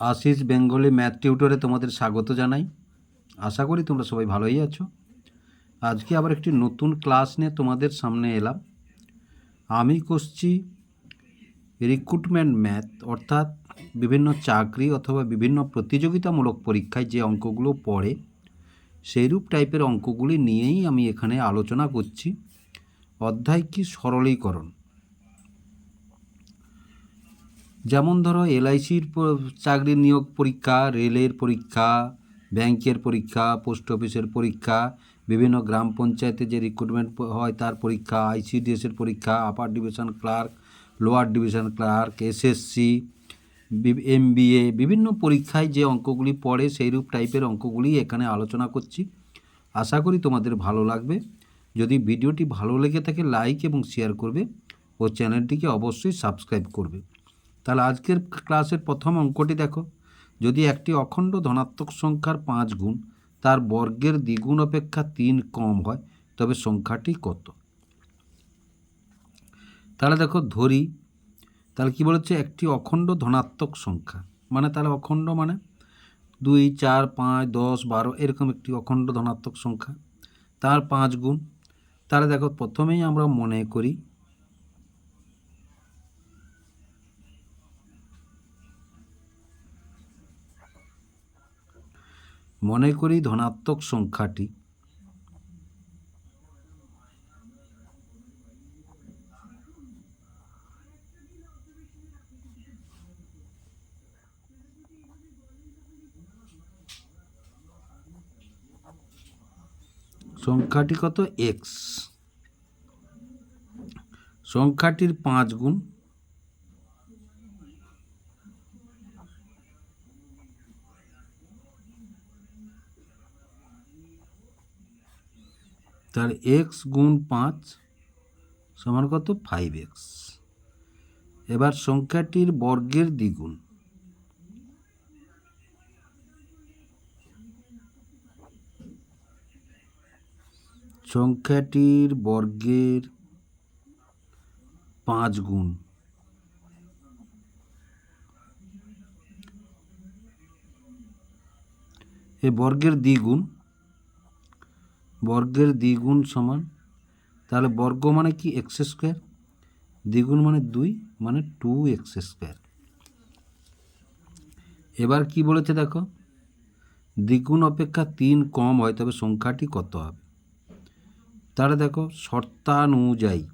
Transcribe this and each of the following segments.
Ashis Bengali math টিউটরে তোমাদের স্বাগত জানাই। আশা করি তোমরা সবাই ভালোই আছো। আজকে আবার একটি নতুন ক্লাস নিয়ে তোমাদের সামনে এলাম। আমি করছি রিক্রুটমেন্ট ম্যাথ অর্থাৎ বিভিন্ন চাকরি অথবা বিভিন্ন প্রতিযোগিতামূলক পরীক্ষায় যে অঙ্কগুলো পড়ে, সেইরূপ টাইপের অঙ্কগুলি নিয়েই আমি এখানে আলোচনা করছি। অধ্যায় কি সরলীকরণ? যেমন ধরো এলআইসির চাকরি নিয়োগ পরীক্ষা, রেলের পরীক্ষা, ব্যাংকের পরীক্ষা, পোস্ট অফিসের পরীক্ষা, বিভিন্ন গ্রাম পঞ্চায়েতে যে রিক্রুটমেন্ট হয় তার পরীক্ষা, আইসিডিএসের পরীক্ষা upper division clerk lower division clerk SSC MBA বিভিন্ন পরীক্ষায় যে অঙ্কগুলি পড়ে সেইরূপ টাইপের অঙ্কগুলি এখানে আলোচনা করছি। আশা করি তোমাদের ভালো লাগবে। যদি ভিডিওটি ভালো লেগে থাকে লাইক এবং শেয়ার করবে ও চ্যানেলটিকে অবশ্যই সাবস্ক্রাইব করবে। তাহলে আজকের ক্লাসের প্রথম অঙ্কটি দেখো। যদি একটি অখণ্ড ধনাত্মক সংখ্যার পাঁচ গুণ, তার বর্গের দ্বিগুণ অপেক্ষা তিন কম হয়, তবে সংখ্যাটি কত? তাহলে দেখো, ধরি, তাহলে কি বলেছে? একটি অখণ্ড ধনাত্মক সংখ্যা। মানে তাহলে অখণ্ড মানে? দুই, চার, পাঁচ, দশ, বারো, এরকম একটি অখণ্ড ধনাত্মক সংখ্যা। তার পাঁচ গুণ। তাহলে দেখো, প্রথমেই আমরা মনে করি মনে করি ধনাত্মক সংখ্যাটি। সংখ্যাটি কত? এক্স সংখ্যাটির পাঁচ গুণ তার এক্স গুণ পাঁচ সমান কত? ফাইভ এক্স এবার সংখ্যাটির বর্গের দ্বিগুণ। সংখ্যাটির বর্গের পাঁচ গুণ। এ বর্গের দ্বিগুণ। বর্গের দ্বিগুণ সমান, তাহলে বর্গ মানে কি? এক্স স্কোয়ার দ্বিগুণ মানে দুই মানে টু এক্স স্কোয়ার এবার কি বলেছে দেখো? দ্বিগুণ অপেক্ষা তিন কম হয়, তবে সংখ্যাটি কত হবে? তাহলে দেখো, শর্তানুযায়ী।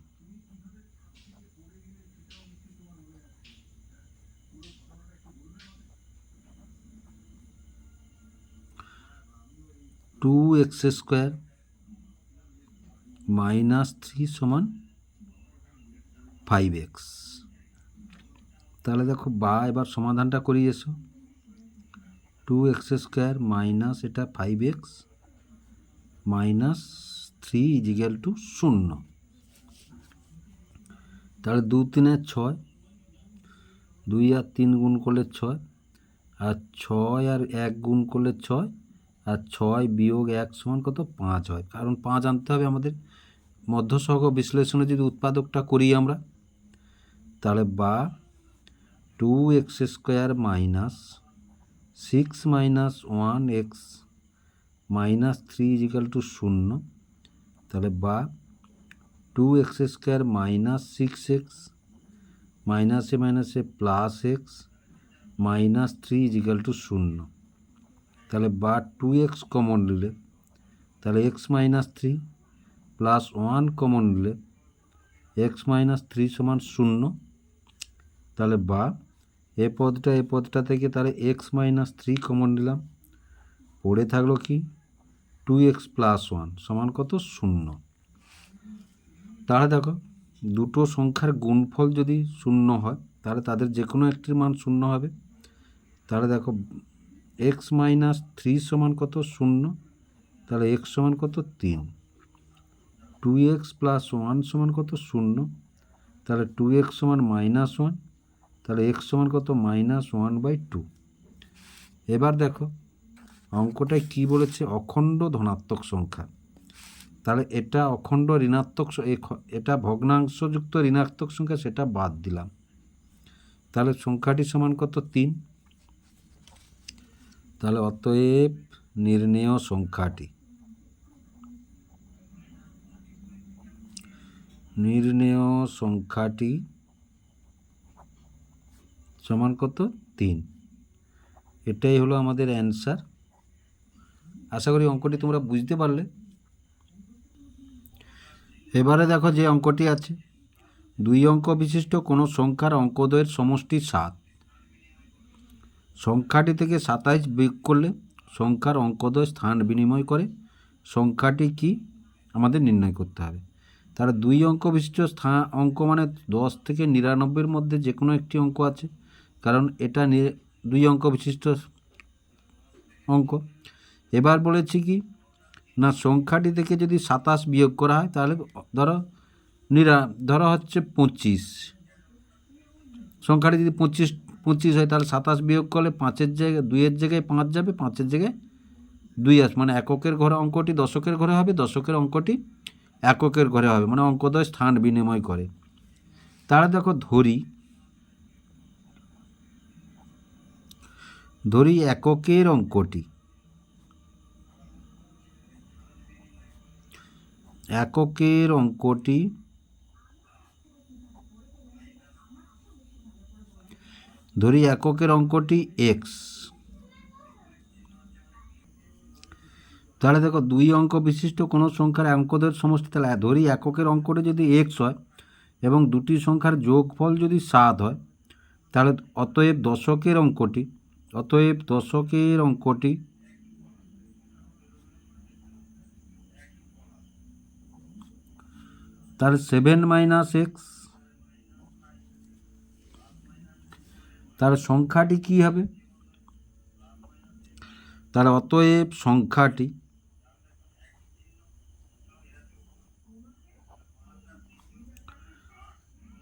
Two x square minus three সমান ফাইভ এক্স। তাহলে দেখো বা এবার সমাধানটা করি এসো। টু এক্স স্কোয়ার মাইনাস এটা five x minus three equal to শূন্য। তাহলে দু তিনে ছয়, দুই আর তিন গুণ করলে ছয়, আর ছয় আর এক গুণ করলে ছয়, আর ছয় বিয়োগ এক সমান কত? পাঁচ হয়। কারণ পাঁচ আনতে হবে আমাদের। মধ্যসহগ বিশ্লেষণে যদি উৎপাদকটা করি আমরা, তাহলে বা two x square minus six minus one x minus three equal to শূন্য তাহলে বা two x square minus six x মাইনাসে মাইনাসে plus x minus three equal to শূন্য তাহলে বা টু এক্স কমন নিলে, তাহলে x minus three plus one common নিলে এক্স মাইনাস থ্রি সমান শূন্য, তাহলে বা এ পদটা এ পদটা থেকে তাহলে এক্স মাইনাস থ্রি কমন নিলাম। পড়ে থাকল কি? টু এক্স প্লাস ওয়ান সমান কত? শূন্য। তাহলে দেখো, দুটো সংখ্যার গুণফল যদি শূন্য হয়, তাহলে তাদের যে কোনো একটির মান শূন্য হবে। তাহলে দেখো, এক্স মাইনাস থ্রি সমান কত? শূন্য। তাহলে এক্স সমান কত? তিন। টু এক্স প্লাস ওয়ান সমান কত? শূন্য। তাহলে টু এক্স সমান মাইনাস ওয়ান তাহলে এক্স সমান কত? মাইনাস ওয়ান বাই টু এবার দেখো, অঙ্কটায় কি বলেছে? অখণ্ড ধনাত্মক সংখ্যা। তাহলে এটা অখণ্ড ঋণাত্মক এটা ভগ্নাংশযুক্ত ঋণাত্মক সংখ্যা, সেটা বাদ দিলাম। তাহলে সংখ্যাটি সমান কত? তিন। তাহলে অতএব নির্ণেয় সংখ্যাটি। নির্ণেয় সংখ্যাটি সমান কত? তিন। এটাই হলো আমাদের অ্যান্সার আশা করি অঙ্কটি তোমরা বুঝতে পারলে। এবারে দেখো যে অঙ্কটি আছে। দুই অঙ্ক বিশিষ্ট কোনো সংখ্যার অঙ্কদ্বয়ের সমষ্টি সাত। সংখ্যাটি থেকে সাতাইশ বিয়োগ করলে সংখ্যার অঙ্কদ্বয় স্থান বিনিময় করে। সংখ্যাটি কি? আমাদের নির্ণয় করতে হবে। তার দুই অঙ্ক বিশিষ্ট স্থান অঙ্ক মানে দশ থেকে নিরানব্বইয়ের মধ্যে যে কোনো একটি অঙ্ক আছে। কারণ এটা দুই অঙ্ক বিশিষ্ট অঙ্ক। এবার বলেছি কি, না সংখ্যাটি থেকে যদি সাতাশ বিয়োগ করা হয় তাহলে ধরো নিরা, ধরো হচ্ছে পঁচিশ। সংখ্যাটি যদি পঁচিশ পঁচিশ হয় তাহলে সাতাশ বিয়োগ করলে পাঁচের জায়গায়, দুইয়ের জায়গায় পাঁচ যাবে, পাঁচের জায়গায় দুই আস মানে এককের ঘরে অঙ্কটি দশকের ঘরে হবে, দশকের অঙ্কটি এককের ঘরে হবে মানে অঙ্কদ্বয় স্থান বিনিময় করে। তারা দেখো ধরি ধরি এককের অঙ্কটি। এককের অঙ্কটি ধরি এককের অঙ্কটি এক্স তাহলে দেখো দুই অঙ্ক বিশিষ্ট কোনো সংখ্যার অঙ্কদের সমষ্টি, তাহলে ধরি এককের অঙ্কটি যদি এক্স হয় এবং দুটি সংখ্যার যোগফল যদি সাত হয়, তাহলে অতএব দশকের অঙ্কটি, অতএব দশকের অঙ্কটি তাহলে সেভেন মাইনাস এক্স তার সংখ্যাটি কি হবে? তার অতএব সংখ্যাটি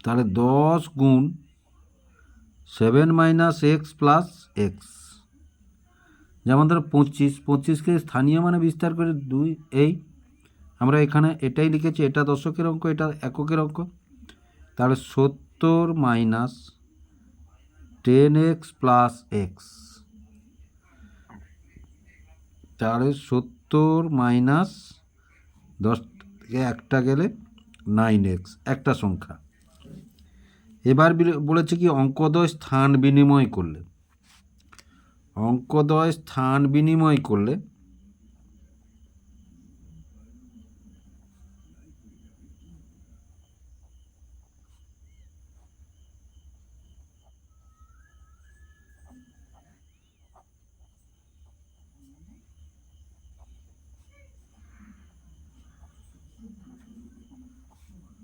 তাহলে দশ গুণ seven minus x plus x. যেমন ধরো পঁচিশ, পঁচিশকে স্থানীয় মানে বিস্তার করে দুই, এই আমরা এখানে এটাই লিখেছি, এটা দশকের অঙ্ক, এটা এককের অঙ্ক। তাহলে সত্তর minus ten x plus x. তাহলে সত্তর মাইনাস দশ থেকে একটা গেলে নাইন এক্স, একটা সংখ্যা। এবার বলেছে কি, অঙ্কদয় স্থান বিনিময় করলে। অঙ্কদ্বয় স্থান বিনিময় করলে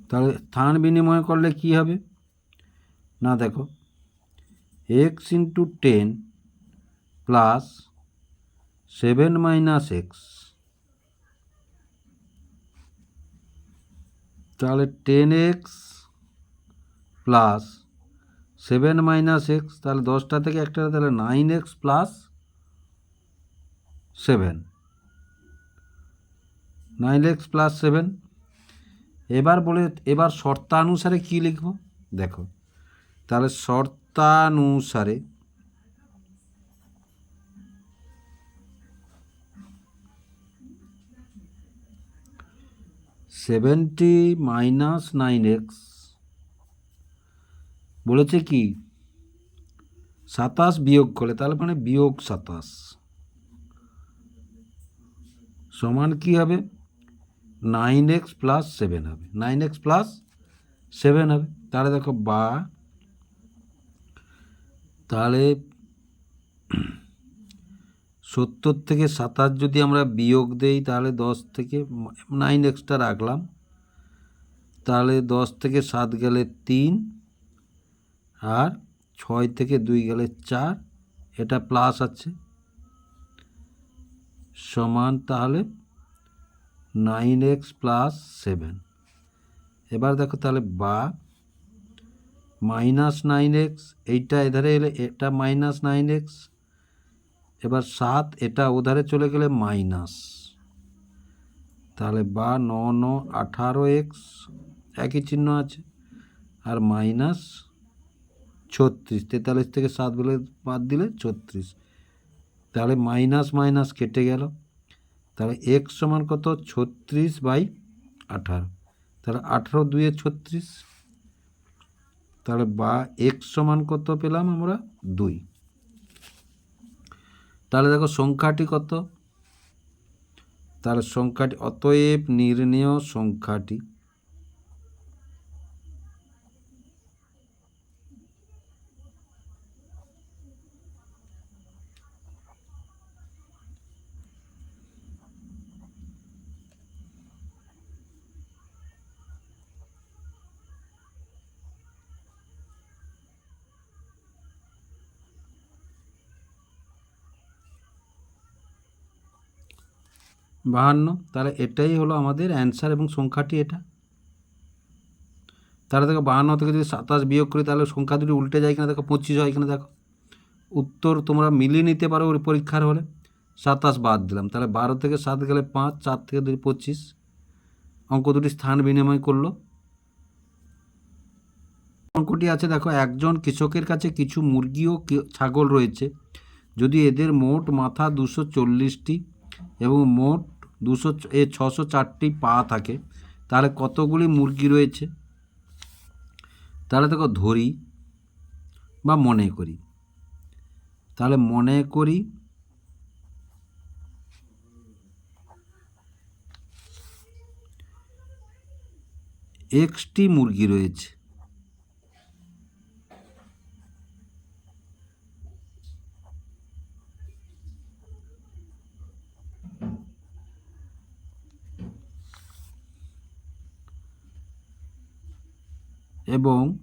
তাহলে স্থান বিনিময় করলে কি হবে? না দেখো। X into ten plus seven minus x তাহলে ten x plus seven minus x তাহলে দশটা থেকে একটা, তাহলে nine x plus seven nine x plus seven এবার বলে, এবার শর্তানুসারে কি লিখব? দেখো। তাহলে শর্তানুসারে সেভেন্টি মাইনাস নাইন এক্স বলেছে কি? সাতাশ বিয়োগ করলে, তাহলে মানে বিয়োগ সাতাশ। সমান কি হবে? নাইন এক্স প্লাস সেভেন হবে। নাইন এক্স প্লাস সেভেন হবে। তাহলে দেখো বা তাহলে সত্তর থেকে সাতাশ যদি আমরা বিয়োগ দেই, তাহলে দশ থেকে নাইন এক্সটা রাখলাম। তাহলে দশ থেকে সাত গেলে তিন আর ছয় থেকে দুই গেলে চার, এটা প্লাস আছে। সমান তাহলে নাইন এক্স প্লাস সেভেন এবার দেখো তাহলে বা মাইনাস নাইন এক্স, এইটা এধারে এলে এটা মাইনাস নাইন এক্স, এবার সাত এটা ওধারে চলে গেলে মাইনাস। তাহলে বা ন ন, আঠারো এক্স, একই চিহ্ন আছে, আর মাইনাস ছত্রিশ, তেতাল্লিশ থেকে সাত বলে বাদ দিলে ছত্রিশ। তাহলে মাইনাস মাইনাস কেটে গেল। তাহলে এক্স সমান কত? ছত্রিশ বাই আঠারো। তাহলে আঠারো দুয়ে ছত্রিশ। তাহলে বা এক্স সমান কত পেলাম আমরা দুই। তাহলে দেখো সংখ্যাটি কত? তাহলে সংখ্যাটি, অতএব নির্ণেয় সংখ্যাটি। বাহান্ন। তাহলে এটাই হলো আমাদের অ্যান্সার এবং সংখ্যাটি এটা। তাহলে দেখো বাহান্ন থেকে যদি সাতাশ বিয়োগ করি, তাহলে সংখ্যা দুটি উল্টে যায় কিনা দেখো? পঁচিশ হয় কিনা দেখো? উত্তর তোমরা মিলিয়ে নিতে পারো ওর পরীক্ষার হলে। সাতাশ বাদ দিলাম। তাহলে বারো থেকে সাত গেলে পাঁচ, চার থেকে দুই পঁচিশ। অঙ্ক দুটি স্থান বিনিময় করল। অঙ্কটি আছে দেখো, একজন কৃষকের কাছে কিছু মুরগি ও ছাগল রয়েছে। যদি এদের মোট মাথা দুশো চল্লিশটি এবং মোট দুশো এ ছশো চারটি পা থাকে। তাহলে কতগুলি মুরগি রয়েছে? তাহলে দেখো ধরি বা মনে করি। তাহলে মনে করি এক্সটি মুরগি রয়েছে। এবং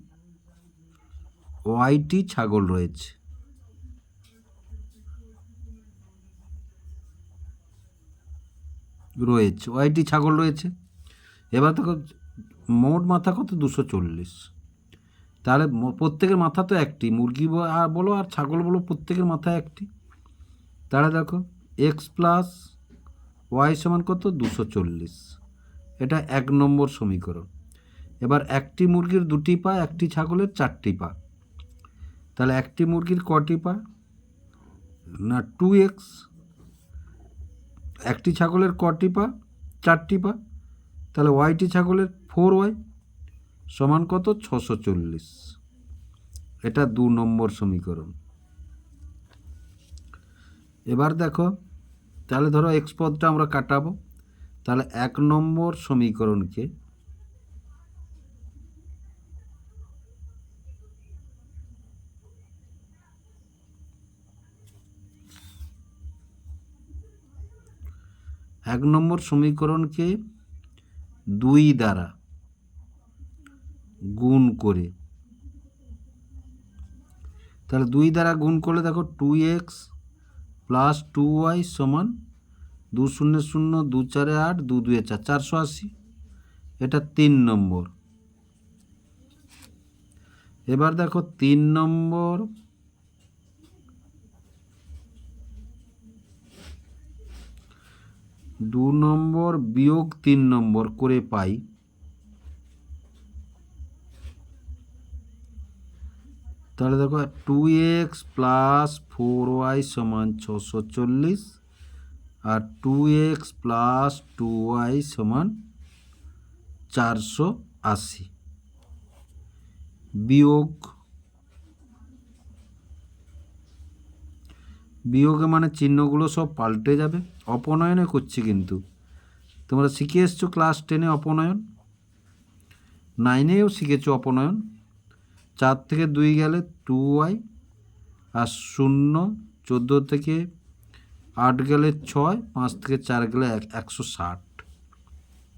ওয়াইটি ছাগল রয়েছে। রয়েছে ওয়াইটি ছাগল রয়েছে। এবার দেখো, মোট মাথা কত? দুশো চল্লিশ। তাহলে প্রত্যেকের মাথা তো একটি। মুরগি বলো আর ছাগল বলো, প্রত্যেকের মাথা একটি। তাহলে দেখো এক্স প্লাস ওয়াই সমান কত? দুশো চল্লিশ। এটা এক নম্বর সমীকরণ। এবার একটি মুরগির দুটি পা, একটি ছাগলের চারটি পা। তাহলে একটি মুরগির কটি পা? না টু এক্স একটি ছাগলের কটি পা? চারটি পা। তাহলে ওয়াইটি ছাগলের ফোর ওয়াই সমান কত? ছশো চল্লিশ। এটা দু নম্বর সমীকরণ। এবার দেখো, তাহলে ধরো এক্স পদটা আমরা কাটাবো। তাহলে এক নম্বর সমীকরণকে এক নম্বর সমীকরণকে দুই দ্বারা গুণ করে। তাহলে দুই দ্বারা গুণ করলে দেখো two x plus two y সমান দু শূন্য শূন্য দু চারে আট দু দুয়ে চার, চারশো আশি। এটা তিন নম্বর। এবার দেখো তিন নম্বর দু নম্বর বিয়োগ তিন নম্বর করে পাই। তাহলে দেখো two x plus four y সমান ছশো চল্লিশ আর two x plus two y সমান চারশো আশি। বিয়োগ বিয়োগে মানে চিহ্নগুলো সব পাল্টে যাবে। অপনয়নে করছি কিন্তু। তোমরা শিখে এসছো ক্লাস টেনে অপনয়ন? নাইনেও শিখেছো অপনয়ন? চার থেকে দুই গেলে টু ওয়াই আর শূন্য চোদ্দ থেকে আট গেলে ছয়, পাঁচ থেকে চার গেলে এক, একশো ষাট।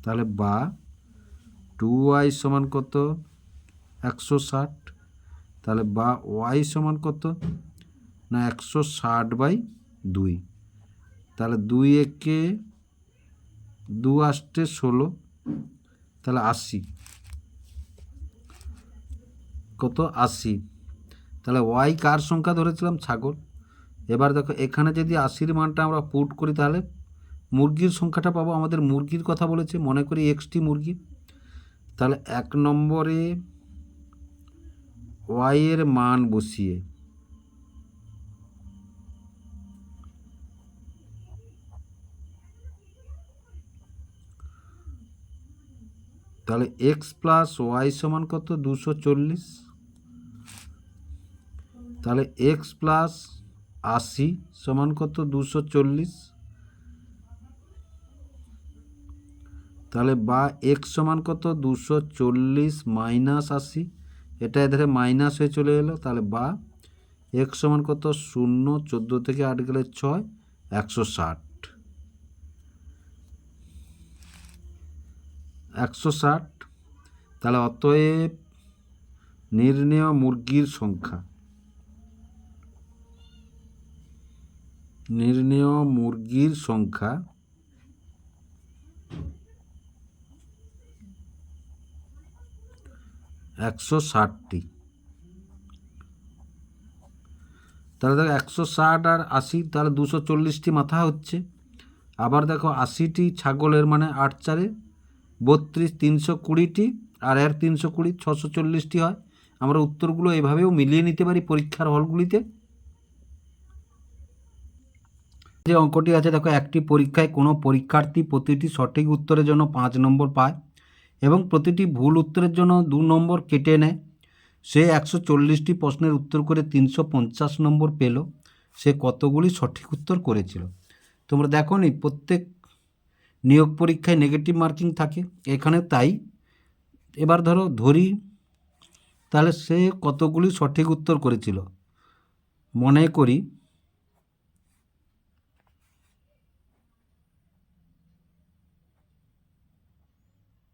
তাহলে বা টু ওয়াই সমান কত? একশো ষাট। তাহলে বা ওয়াই সমান কত? না একশো ষাট বাই দুই। তাহলে দুই একে দু আষ্টে ষোলো, তাহলে আশি। কত? আশি। তাহলে ওয়াই কার সংখ্যা ধরেছিলাম? ছাগল। এবার দেখো, এখানে যদি আশির মানটা আমরা পুট করি, তাহলে মুরগির সংখ্যাটা পাবো। আমাদের মুরগির কথা বলেছে, মনে করি এক্সটি মুরগি। তাহলে এক নম্বরে ওয়াই এর মান বসিয়ে তাহলে এক্স প্লাস ওয়াই সমান কত? দুশো চল্লিশ। তাহলে এক্স প্লাস আশি সমান কত? দুশো চল্লিশ। তাহলে বা এক্স সমান কত? দুশো চল্লিশ মাইনাস আশি। এটা এধারে মাইনাস হয়ে চলে এলো। তাহলে বা এক্স সমান কত? শূন্য। চোদ্দ থেকে আট গেলে ছয়। একশো ষাট। একশো ষাট, তাহলে অতএব নির্ণেয় মুরগির সংখ্যা। নির্ণেয় মুরগির সংখ্যা একশো ষাটটি। তাহলে দেখো একশো ষাট আর আশি, তাহলে দুশো চল্লিশটি মাথা হচ্ছে। আবার দেখো আশিটি ছাগলের মানে আট চারে। বত্রিশ তিনশো কুড়িটি আর এর তিনশো কুড়ি ছশো চল্লিশটি হয়। আমরা উত্তরগুলো এভাবেও মিলিয়ে নিতে পারি পরীক্ষার হলগুলিতে। যে অঙ্কটি আছে, দেখো, একটি পরীক্ষায় কোনো পরীক্ষার্থী প্রতিটি সঠিক উত্তরের জন্য পাঁচ নম্বর পায় এবং প্রতিটি ভুল উত্তরের জন্য দু নম্বর কেটে নেয়। সে একশো চল্লিশটি প্রশ্নের উত্তর করে তিনশো পঞ্চাশ নম্বর পেল। সে কতগুলি সঠিক উত্তর করেছিল? তোমরা দেখো নি, প্রত্যেক নিয়োগ পরীক্ষায় নেগেটিভ মার্কিং থাকে। এখানে তাই। এবার ধরো ধরি, তাহলে সে কতগুলি সঠিক উত্তর করেছিল? মনে করি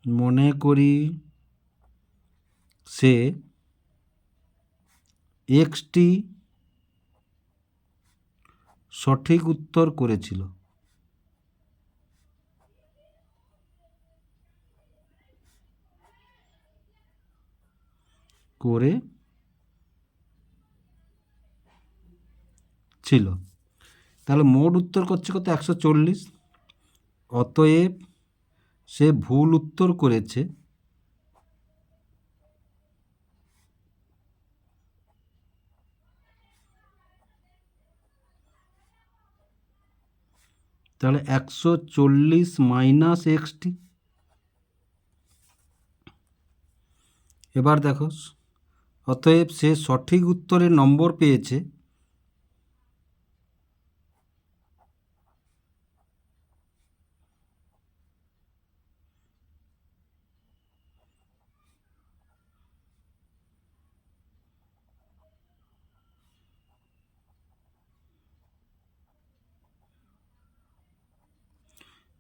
মনে করি সে এক্সটি সঠিক উত্তর করেছিল। করে ছিল। তাহলে মোট উত্তর করছে কত? একশো চল্লিশ। অতএব সে ভুল উত্তর করেছে। তাহলে একশো চল্লিশ মাইনাস এক্সটি এবার দেখো অতএব সে সঠিক উত্তরের নম্বর পেয়েছে।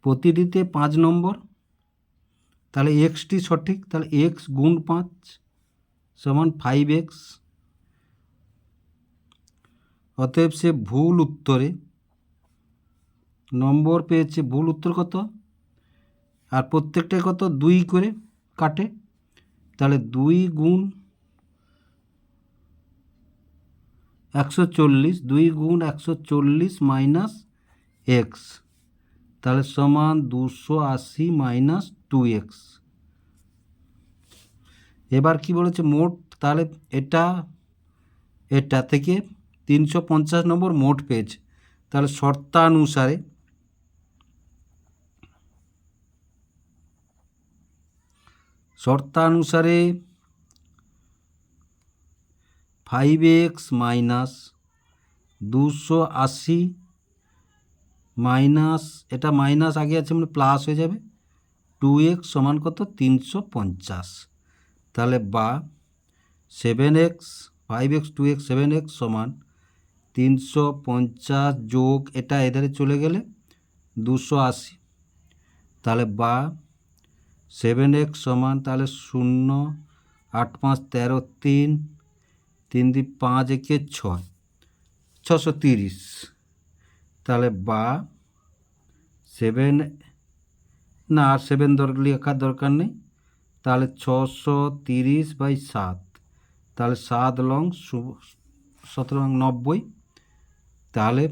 প্রতিটিতে পাঁচ নম্বর। তাহলে এক্সটি সঠিক, তাহলে এক্স গুণ পাঁচ। সমান ফাইভ এক্স অতএব সে ভুল উত্তরে, নম্বর পেয়েছে ভুল উত্তর কত? আর প্রত্যেকটা কত? দুই করে কাটে। তাহলে দুই গুণ একশো চল্লিশ, দুই গুণ একশো চল্লিশ মাইনাস এক্স তাহলে সমান দুশো আশি মাইনাস টু এক্স এবার কি বলেছে? মোট তাহলে এটা এটা থেকে তিনশো পঞ্চাশ নম্বর মোট পেয়েছে। তাহলে শর্তানুসারে শর্তানুসারে ফাইভ এক্স মাইনাস দুশো আশি মাইনাস এটা মাইনাস আগে আছে মানে প্লাস হয়ে যাবে। টু এক্স সমান কত? তিনশো পঞ্চাশ। তাহলে বা seven x, five x, two x, seven x সমান তিনশো পঞ্চাশ যোগ এটা এধারে চলে গেলে দুশো আশি। তাহলে বা সেভেন এক্স সমান তাহলে শূন্য, আট পাঁচ, তেরো, তিন তিন দুই পাঁচ, একে ছয়, ছশো তিরিশ। তাহলে বা সেভেন, না আর সেভেন দর লেখার দরকার নেই। তাহলে ছশো তিরিশ বাই সাত। তাহলে সাত লং সতেরো লং নব্বই। তাহলে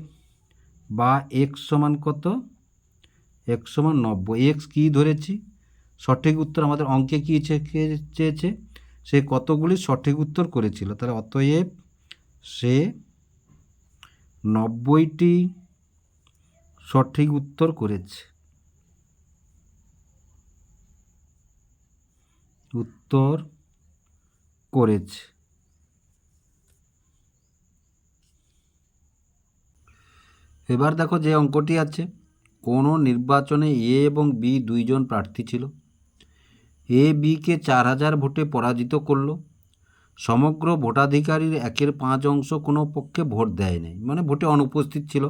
বা এক্স সমান কত? এক সমান নব্বই। এক্স কী ধরেছি? সঠিক উত্তর আমাদের অঙ্কে কী চেয়েছে? সে কতগুলি সঠিক উত্তর করেছিল। তাহলে অতএব সে নব্বইটি সঠিক উত্তর করেছে। উত্তর করেছে। এবার দেখো যে অঙ্কটি আছে। কোনো নির্বাচনে এ এবং বি দুইজন প্রার্থী ছিল। এ বিকে চার হাজার ভোটে পরাজিত করল। সমগ্র ভোটাধিকারীর একের পাঁচ অংশ কোনো পক্ষে ভোট দেয় নাই মানে ভোটে অনুপস্থিত ছিল।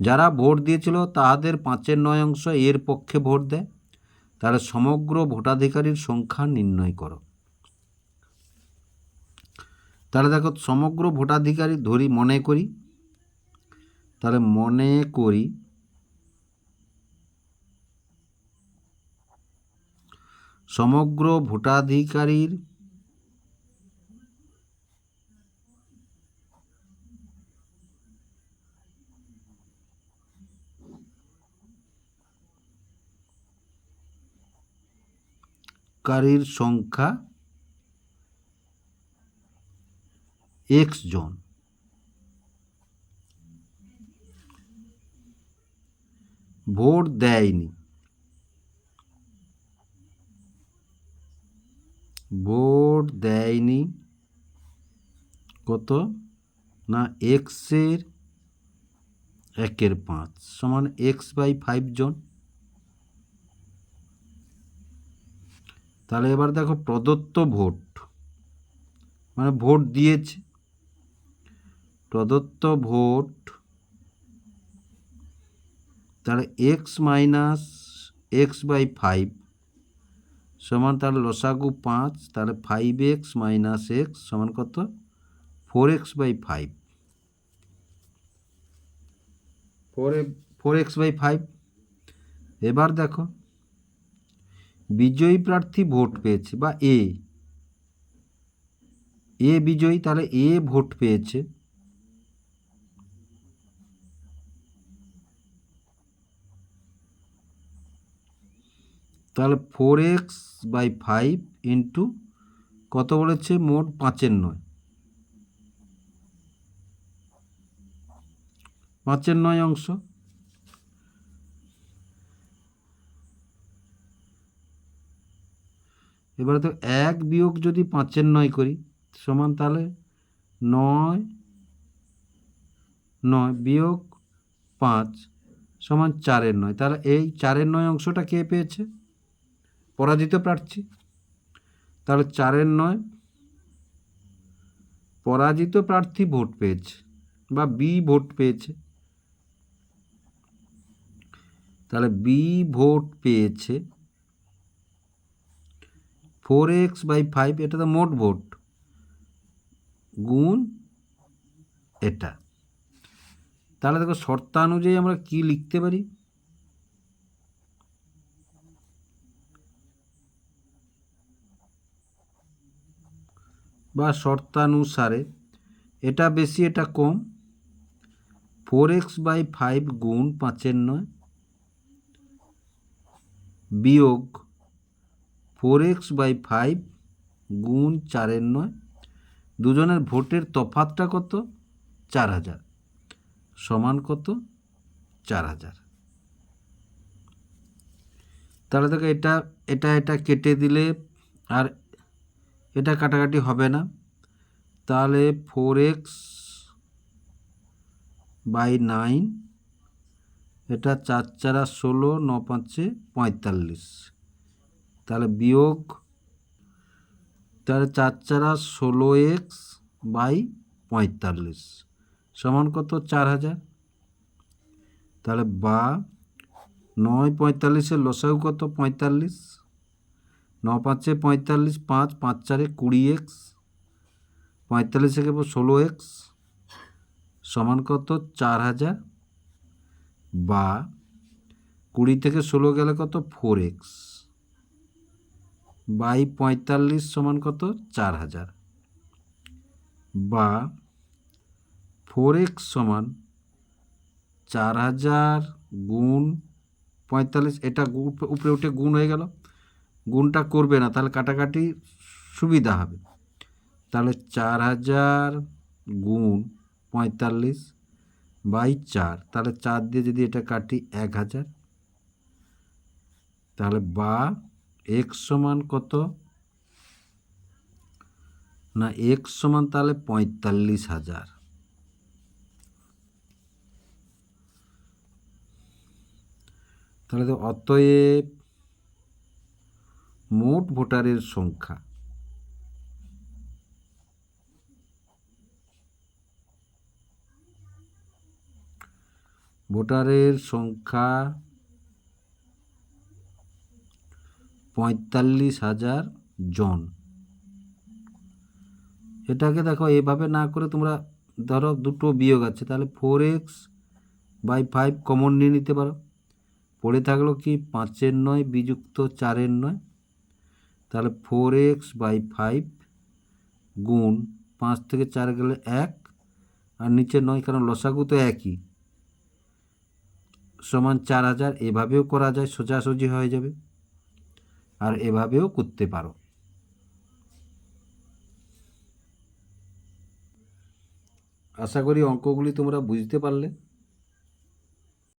যারা ভোট দিয়েছিল তাহাদের পাঁচের নয় অংশ এর পক্ষে ভোট দেয়। তাহলে সমগ্র ভোটাধিকারীর সংখ্যা নির্ণয় করো। তাহলে দেখো, সমগ্র ভোটাধিকারী ধরি মনে করি, তাহলে মনে করি সমগ্র ভোটাধিকারীর কারীর সংখ্যা এক্স জন। ভোট দেয়নি। ভোট দেয়নি। কত? না এক্সের একের পাঁচ সমান এক্স বাই ফাইভ জন। তাহলে এবার দেখো প্রদত্ত ভোট। মানে ভোট দিয়েছে। প্রদত্ত ভোট। তাহলে x minus x by five সমান তাহলে লসাগু পাঁচ, তাহলে ফাইভ এক্স মাইনাস এক্স সমান কত? Four x by five four four x by five এবার দেখো বিজয়ী প্রার্থী ভোট পেয়েছে বা এ? এ বিজয়ী, তাহলে এ ভোট পেয়েছে। তাহলে four x by five into কত বলেছে? মোট পাঁচের নয়। পাঁচের নয় অংশ। এবারে তো এক বিয়োগ যদি পাঁচের নয় করি, সমান তাহলে নয় নয় বিয়োগ পাঁচ সমান চারের নয়। তাহলে এই চারের নয় অংশটা কে পেয়েছে? পরাজিত প্রার্থী। তাহলে চারের নয় পরাজিত প্রার্থী ভোট পেয়েছে বা বি ভোট পেয়েছে। তাহলে বি ভোট পেয়েছে ফোর এক্স বাই ফাইভ এটা তো মোট ভোট গুণ এটা। তাহলে দেখো শর্তানুযায়ী আমরা কি লিখতে পারি? বা শর্তানুসারে এটা বেশি, এটা কম। ফোর এক্স বাই ফাইভ গুণ পাঁচের নয় বিয়োগ ফোর এক্স বাই ফাইভ গুণ চারের নয়। দুজনের ভোটের তফাতটা কত? চার হাজার। সমান কত? চার হাজার। তাহলে দেখো এটা এটা এটা কেটে দিলে আর এটা কাটাকাটি হবে না। তাহলে ফোর এক্স বাই নাইন, এটা চার চারা ষোলো, ন পাঁচে পঁয়তাল্লিশ। তাহলে বিয়োগ, তাহলে চার চারা ষোলো এক্স বাই পঁয়তাল্লিশ, সমান কত? চার হাজার। তাহলে বা নয় পঁয়তাল্লিশের লসাগু কত? পঁয়তাল্লিশ। ন পাঁচে পঁয়তাল্লিশ, পাঁচ পাঁচ চারে কুড়ি এক্স। পঁয়তাল্লিশে থেকে ষোলো এক্স, সমান কত? চার হাজার। বা কুড়ি থেকে ষোলো গেলে কত? Four x. বাই পঁয়তাল্লিশ সমান কত? চার হাজার। বা ফোর এক্স সমান চার হাজার গুণ পঁয়তাল্লিশ, এটা উপরে উঠে গুণ হয়ে গেল। গুণটা করবে না, তাহলে কাটাকাটি সুবিধা হবে। তাহলে চার হাজার গুণ পঁয়তাল্লিশ বাই চার, তাহলে চার দিয়ে যদি এটা কাটি এক হাজার, তাহলে বা এক্স সমান কত? না এক্স সমান তাহলে পঁয়তাল্লিশ হাজার। তাহলে তো অতএব মোট ভোটারের সংখ্যা। ভোটারের সংখ্যা পঁয়তাল্লিশ হাজার জন। এটাকে দেখো, এভাবে না করে তোমরা ধরো দুটো বিয়োগ আছে, তাহলে four x by five common নিয়ে নিতে পারো। পড়ে থাকল কি? পাঁচের নয় বিযুক্ত চারের নয়। তাহলে ফোর এক্স বাই ফাইভ গুণ পাঁচ থেকে চার গেলে এক, আর নিচে নয় কারণ লসাগু তো একই। সমান চার হাজার, এভাবেও করা যায়, সোজাসুজি হয়ে যাবে। আর এভাবেও করতে পারো। আশা করি অঙ্কগুলি তোমরা বুঝতে পারলে।